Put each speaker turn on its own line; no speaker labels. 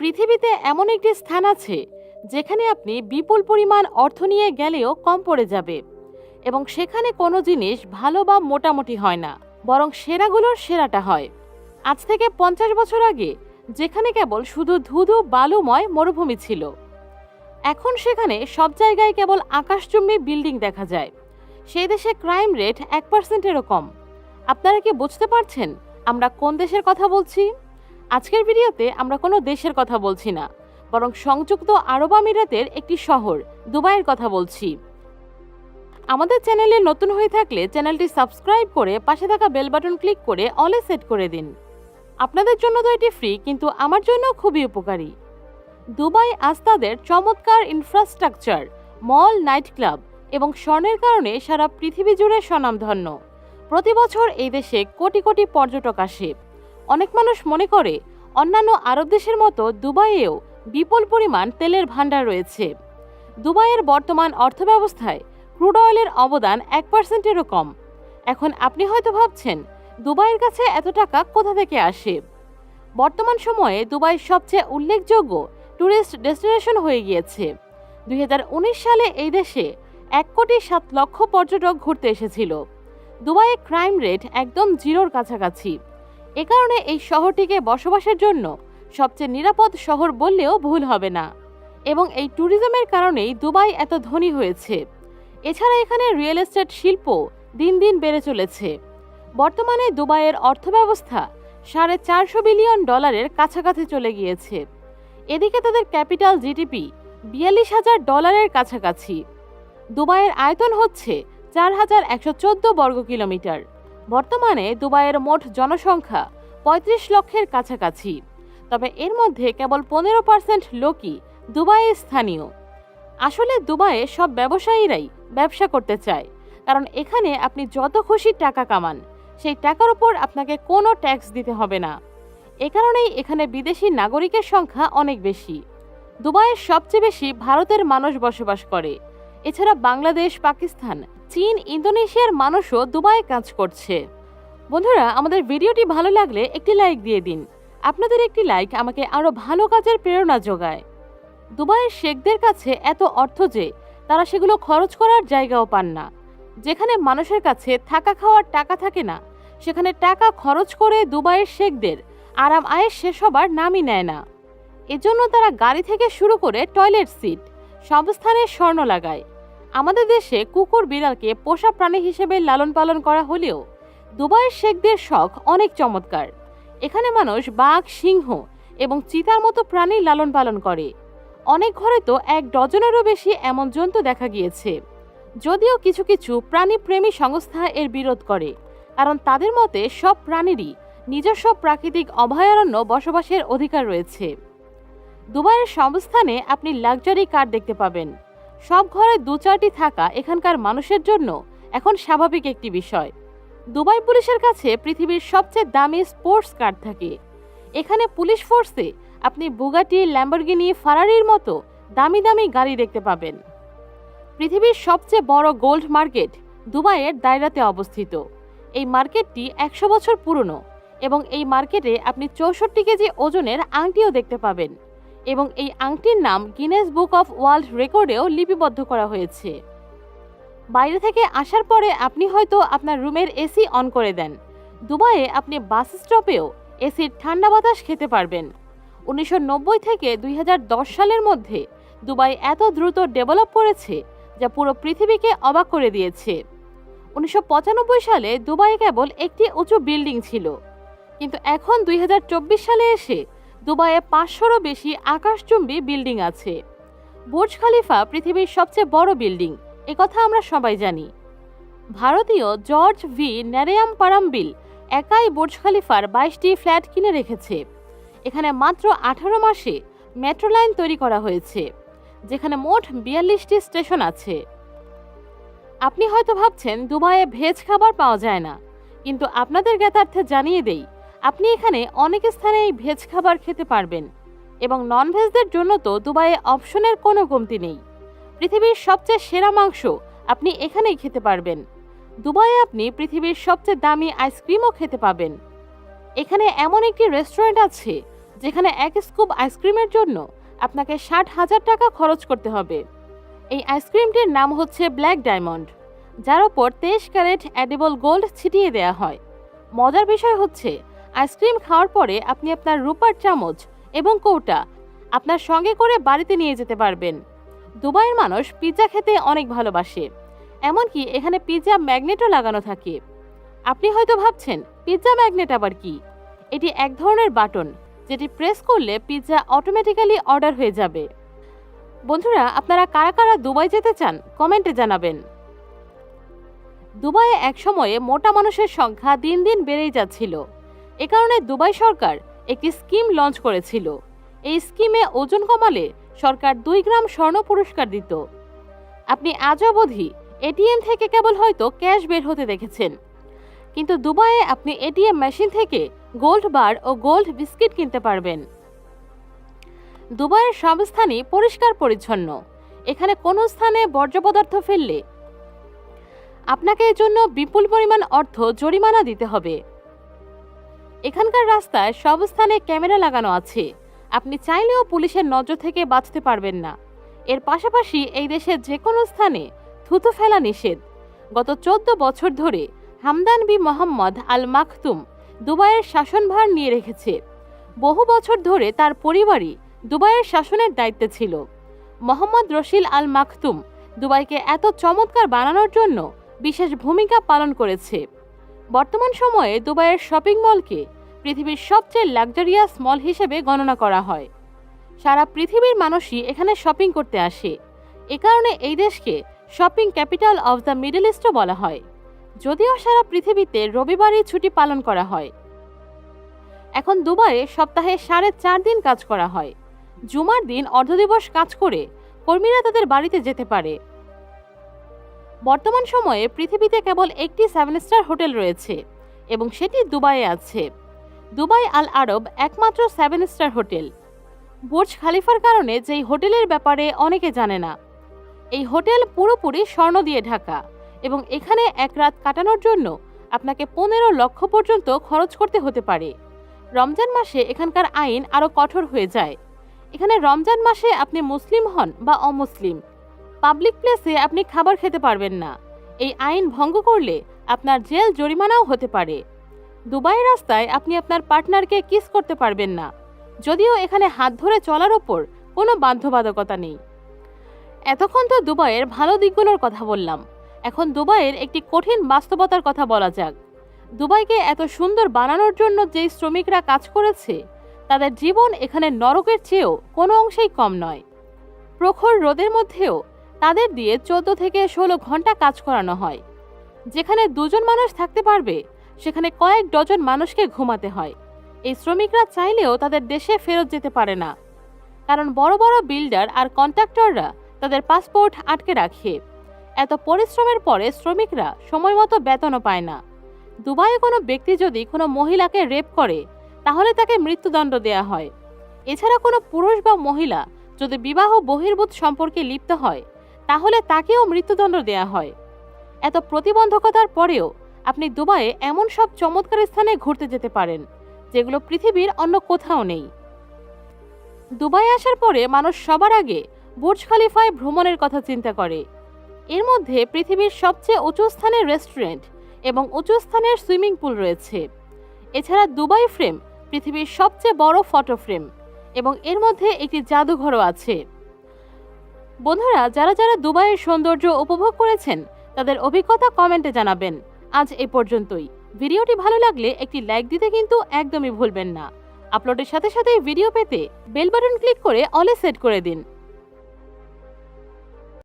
পৃথিবীতে এমন একটি স্থান আছে, যেখানে আপনি বিপুল পরিমাণ অর্থ নিয়ে গেলেও কম পড়ে যাবে। এবং সেখানে কোনো জিনিস ভালো বা মোটামুটি হয় না, বরং সেরাগুলোর সেরাটা হয়। আজ থেকে পঞ্চাশ বছর আগে, যেখানে কেবল শুধু ধুধু, বালুময় মরুভূমি ছিল। এখন সেখানে সব জায়গায় কেবল আকাশচুম্বী বিল্ডিং দেখা যায়। সেই দেশে ক্রাইম রেট এক পার্সেন্টেরও কম। আপনারা কি বুঝতে পারছেন আমরা কোন দেশের কথা বলছি? আজকের ভিডিওতে আমরা কোনো দেশের কথা বলছি না, বরং সংযুক্ত আরব আমিরাতের একটি শহর, দুবাইয়ের কথা বলছি। আমাদের চ্যানেলে নতুন হয়ে থাকলে চ্যানেলটি সাবস্ক্রাইব করে পাশে থাকা বেল বাটন ক্লিক করে অলে সেট করে দিন। আপনাদের জন্য তো এটি ফ্রি, কিন্তু আমার জন্য খুবই উপকারী। দুবাই আজ তাদের চমৎকার ইনফ্রাস্ট্রাকচার মল নাইট ক্লাব এবং স্বর্ণের কারণে সারা পৃথিবী জুড়ে স্বনামধন্য। প্রতি বছর এই দেশে কোটি কোটি পর্যটক আসে। অনেক মানুষ মনে করে, অন্যান্য আরব দেশের মতো দুবাইয়েও বিপুল পরিমাণ তেলের ভাণ্ডার রয়েছে। দুবাইয়ের বর্তমান অর্থব্যবস্থায় ক্রুড অয়েলের অবদান এক পার্সেন্টেরও কম। এখন আপনি হয়তো ভাবছেন, দুবাইয়ের কাছে এত টাকা কোথা থেকে আসে? বর্তমান সময়ে দুবাই সবচেয়ে উল্লেখযোগ্য ট্যুরিস্ট ডেস্টিনেশন হয়ে গিয়েছে। দুই হাজার উনিশ সালে এই দেশে এক কোটি সাত লক্ষ পর্যটক ঘুরতে এসেছিল। দুবাইয়ে ক্রাইম রেট একদম জিরোর কাছাকাছি। এ কারণে এই শহরটিকে বসবাসের জন্য সবচেয়ে নিরাপদ শহর বললেও ভুল হবে না। এবং এই ট্যুরিজমের কারণেই দুবাই এত ধনী হয়েছে। এছাড়া এখানে রিয়েল এস্টেট শিল্প দিন দিন বেড়ে চলেছে। বর্তমানে দুবাইয়ের অর্থব্যবস্থা সাড়ে চারশো বিলিয়ন ডলারের কাছাকাছি চলে গিয়েছে। এদিকে তাদের ক্যাপিটাল জিডিপি বিয়াল্লিশ হাজার ডলারের কাছাকাছি। দুবাইয়ের আয়তন হচ্ছে চার হাজার একশো চোদ্দ বর্গ কিলোমিটার বর্তমানে দুবাইয়ের মোট জনসংখ্যা পঁয়ত্রিশ লক্ষের কাছাকাছি। তবে এর মধ্যে কেবল পনেরো পার্সেন্ট লোকই দুবাইয়ে স্থানীয়। আসলে দুবাইয়ে সব ব্যবসায়ীরাই ব্যবসা করতে চায়, কারণ এখানে আপনি যত খুশি টাকা কামান, সেই টাকার উপর আপনাকে কোনো ট্যাক্স দিতে হবে না। এ কারণেই এখানে বিদেশি নাগরিকের সংখ্যা অনেক বেশি। দুবাইয়ের সবচেয়ে বেশি ভারতের মানুষ বসবাস করে। এছাড়া বাংলাদেশ, পাকিস্তান, চীন, ইন্দোনেশিয়ার মানুষও দুবাইয়ে কাজ করছে। বন্ধুরা, আমাদের ভিডিওটি ভালো লাগলে একটি লাইক দিয়ে দিন। আপনাদের একটি লাইক আমাকে আরও ভালো কাজের প্রেরণা যোগায়। দুবাইয়ের শেখদের কাছে এত অর্থ যে তারা সেগুলো খরচ করার জায়গাও পান না। যেখানে মানুষের কাছে থাকা খাওয়ার টাকা থাকে না, সেখানে টাকা খরচ করে দুবাইয়ের শেখদের আরাম আয়ের শেষ হবার নামই নেয় না। এজন্য তারা গাড়ি থেকে শুরু করে টয়লেট সিট সব স্থানে স্বর্ণ লাগায়। আমাদের দেশে কুকুর বিড়ালকে পোষা প্রাণী হিসেবে লালন পালন করা হলেও দুবাইয়ের শেখদের শখ অনেক চমৎকার। এখানে মানুষ বাঘ, সিংহ এবং চিতার মতো প্রাণী লালন পালন করে। অনেক ঘরে তো এক ডজনেরও বেশি এমন জন্তু দেখা গিয়েছে। যদিও কিছু কিছু প্রাণীপ্রেমী সংস্থা এর বিরোধ করে, কারণ তাদের মতে সব প্রাণীরই নিজস্ব প্রাকৃতিক অভয়ারণ্য বসবাসের অধিকার রয়েছে। দুবাইয়ের সব স্থানে আপনি লাক্সারি কার দেখতে পাবেন। সব ঘরে দু চারটি থাকা এখানকার মানুষের জন্য এখন স্বাভাবিক একটি বিষয়। দুবাই পুলিশের কাছে পৃথিবীর সবচেয়ে দামি স্পোর্টস কার থাকে। এখানে পুলিশ ফোর্সে আপনি বুগাটি, ল্যাম্বরগিনি, ফারারির মতো দামি দামি গাড়ি দেখতে পাবেন। পৃথিবীর সবচেয়ে বড় গোল্ড মার্কেট দুবাইয়ের দায়রাতে অবস্থিত। এই মার্কেটটি একশো বছর পুরনো এবং এই মার্কেটে আপনি চৌষট্টি কেজি ওজনের আংটিও দেখতে পাবেন। এবং এই আংটির নাম গিনেস বুক অফ ওয়ার্ল্ড রেকর্ডেও লিপিবদ্ধ করা হয়েছে। বাইরে থেকে আসার পরে আপনি হয়তো আপনার রুমের এসি অন করে দেন। দুবাইয়ে আপনি বাস স্টপেও এসির ঠান্ডা বাতাস খেতে পারবেন। উনিশশো নব্বই থেকে দুই হাজার দশ সালের মধ্যে দুবাই এত দ্রুত ডেভেলপ করেছে যা পুরো পৃথিবীকে অবাক করে দিয়েছে। উনিশশো পঁচানব্বই সালে দুবাই কেবল একটি উঁচু বিল্ডিং ছিল। কিন্তু এখন দুই হাজার চব্বিশ সালে এসে দুবাইয়ে পাঁচশোরও বেশি আকাশচুম্বী বিল্ডিং আছে। বুর্জ খালিফা পৃথিবীর সবচেয়ে বড় বিল্ডিং একথা আমরা সবাই জানি। ভারতীয় জর্জ ভি ন্যারেয়াম পারাম্বিল একাই বুর্জ খালিফার বাইশটি ফ্ল্যাট কিনে রেখেছে। এখানে মাত্র আঠারো মাসে মেট্রো লাইন তৈরি করা হয়েছে, যেখানে মোট বিয়াল্লিশটি স্টেশন আছে। আপনি হয়তো ভাবছেন, দুবাইয়ে ভেজ খাবার পাওয়া যায় না, কিন্তু আপনাদের জ্ঞাতার্থে জানিয়ে দেই আপনি এখানে অনেক স্থানে এই ভেজ খাবার খেতে পারবেন এবং নন ভেজদের জন্য তো দুবাইয়ে অপশনের কোনো কমতি নেই। পৃথিবীর সবচেয়ে সেরা মাংস আপনি এখানেই খেতে পারবেন। দুবাইয়ে আপনি পৃথিবীর সবচেয়ে দামি আইসক্রিমও খেতে পাবেন। এখানে এমন একটি রেস্টুরেন্ট আছে যেখানে এক স্কুপ আইসক্রিমের জন্য আপনাকে ষাট হাজার টাকা খরচ করতে হবে। এই আইসক্রিমটির নাম হচ্ছে ব্ল্যাক ডায়মন্ড যার ওপর তেইশ ক্যারেট অ্যাডেবল গোল্ড ছিটিয়ে দেওয়া হয়। মজার বিষয় হচ্ছে আইসক্রিম খাওয়ার পরে আপনি আপনার রূপার চামচ এবং কৌটা আপনার সঙ্গে করে বাড়িতে নিয়ে যেতে পারবেন। দুবাইয়ের মানুষ পিৎজা খেতে অনেক ভালোবাসে, এমনকি এখানে পিৎজা ম্যাগনেটও লাগানো থাকে। আপনি হয়তো ভাবছেন পিৎজা ম্যাগনেট আবার কি? এটি এক ধরনের বাটন যেটি প্রেস করলে পিৎজা অটোমেটিক্যালি অর্ডার হয়ে যাবে। বন্ধুরা, আপনারা কারা কারা দুবাই যেতে চান, কমেন্টে জানাবেন। দুবাইয়ে এক সময়ে মোটা মানুষের সংখ্যা দিন দিন বেড়েই যাচ্ছিল। এ কারণে দুবাই সরকার একটি স্কিম লঞ্চ করেছিল। এই স্কিমে ওজন কমালে সরকার দুই গ্রাম স্বর্ণ পুরস্কার দিত। আপনি আজ অবধি এটিএম থেকে কেবল হয়তো ক্যাশ বের হতে দেখেছেন। কিন্তু দুবাইয়ে আপনি এটিএম মেশিন থেকে গোল্ড বার ও গোল্ড বিস্কিট কিনতে পারবেন। দুবাইয়ের সব স্থানই পরিষ্কার পরিচ্ছন্ন। এখানে কোনো স্থানে বর্জ্য পদার্থ ফেললে আপনাকে এর জন্য বিপুল পরিমাণ অর্থ জরিমানা দিতে হবে। এখানকার রাস্তায় সব স্থানে ক্যামেরা লাগানো আছে। আপনি চাইলেও পুলিশের নজর থেকে বাঁচতে পারবেন না। এর পাশাপাশি এই দেশের যে কোনো স্থানে থুতু ফেলা নিষেধ। গত চোদ্দ বছর ধরে হামদান বি মোহাম্মদ আল মাখতুম দুবাইয়ের শাসনভার নিয়ে রেখেছে। বহু বছর ধরে তার পরিবারই দুবাইয়ের শাসনের দায়িত্বে ছিল। মোহাম্মদ রশিল আল মাখতুম দুবাইকে এত চমৎকার বানানোর জন্য বিশেষ ভূমিকা পালন করেছে। বর্তমান সময়ে দুবাইয়ের শপিং মলকে পৃথিবীর সবচেয়ে লাক্সারিয়াস মল হিসেবে গণনা করা হয়। সারা পৃথিবীর মানুষই এখানে শপিং করতে আসে। এ কারণে এই দেশকে shopping capital of the middle ইস্টও বলা হয়। যদিও সারা পৃথিবীতে রবিবারই ছুটি পালন করা হয়। এখন দুবাইয়ে সপ্তাহে সাড়ে চার দিন কাজ করা হয়। জুমার দিন অর্ধদিবস কাজ করে কর্মীরা তাদের বাড়িতে যেতে পারে। বর্তমান সময়ে পৃথিবীতে কেবল একটি সেভেন স্টার হোটেল রয়েছে এবং সেটি দুবাইয়ে আছে। দুবাই আল আরব একমাত্র সেভেন স্টার হোটেল। বুর্জ খালিফার কারণে যেই হোটেলের ব্যাপারে অনেকে জানে না, এই হোটেল পুরোপুরি স্বর্ণ দিয়ে ঢাকা এবং এখানে এক রাত কাটানোর জন্য আপনাকে পনেরো লক্ষ পর্যন্ত খরচ করতে হতে পারে। রমজান মাসে এখানকার আইন আরও কঠোর হয়ে যায়। এখানে রমজান মাসে আপনি মুসলিম হন বা অমুসলিম পাবলিক প্লেসে আপনি খাবার খেতে পারবেন না। এই আইন ভঙ্গ করলে আপনার জেল জরিমানাও হতে পারে। দুবাই রাস্তায় আপনি আপনার পার্টনারকে কিস করতে পারবেন না। যদিও এখানে হাত ধরে চলার ওপর কোনো বাধ্যবাধকতা নেই। এতক্ষণ তো দুবাইয়ের ভালো দিকগুলোর কথা বললাম। এখন দুবাইয়ের একটি কঠিন বাস্তবতার কথা বলা যাক। দুবাইকে এত সুন্দর বানানোর জন্য যেই শ্রমিকরা কাজ করেছে, তাদের জীবন এখানে নরকের চেয়েও কোনো অংশেই কম নয়। প্রখর রোদের মধ্যেও তাদের দিয়ে চোদ্দ থেকে ষোলো ঘণ্টা কাজ করানো হয়। যেখানে দুজন মানুষ থাকতে পারবে, সেখানে কয়েক ডজন মানুষকে ঘুমাতে হয়। এই শ্রমিকরা চাইলেও তাদের দেশে ফেরত যেতে পারে না। কারণ বড় বড় বিল্ডার আর কন্ট্রাক্টররা তাদের পাসপোর্ট আটকে রাখে। এত পরিশ্রমের পরে শ্রমিকরা সময় মতো বেতনও পায় না। দুবাইয়ে কোনো ব্যক্তি যদি কোনো মহিলাকে রেপ করে, তাহলে তাকে মৃত্যুদণ্ড দেয়া হয়। এছাড়া কোনো পুরুষ বা মহিলা যদি বিবাহ বহির্ভূত সম্পর্কে লিপ্ত হয় তাহলে তাকেও মৃত্যুদণ্ড দেয়া হয়। এত প্রতিবন্ধকতার পরেও আপনি দুবাইয়ে এমন সব চমৎকার স্থানে ঘুরতে যেতে পারেন, যেগুলো পৃথিবীর অন্য কোথাও নেই। দুবাই আসার পরে মানুষ সবার আগে বুর্জ খালিফায় ভ্রমণের কথা চিন্তা করে। এর মধ্যে পৃথিবীর সবচেয়ে উঁচু স্থানের রেস্টুরেন্ট এবং উঁচু স্থানের সুইমিং পুল রয়েছে। এছাড়া দুবাই ফ্রেম পৃথিবীর সবচেয়ে বড় ফটো ফ্রেম এবং এর মধ্যে একটি জাদুঘরও আছে। বন্ধুরা, যারা যারা দুবাইয়ের সৌন্দর্য উপভোগ করেছেন, তাদের অভিজ্ঞতা কমেন্টে জানাবেন। আজ এ পর্যন্তই। ভিডিওটি ভালো লাগলে একটি লাইক দিতে কিন্তু একদমই ভুলবেন না। আপলোডের সাথে সাথে ভিডিও পেতে বেল বাটন ক্লিক করে অলে সেট করে দিন।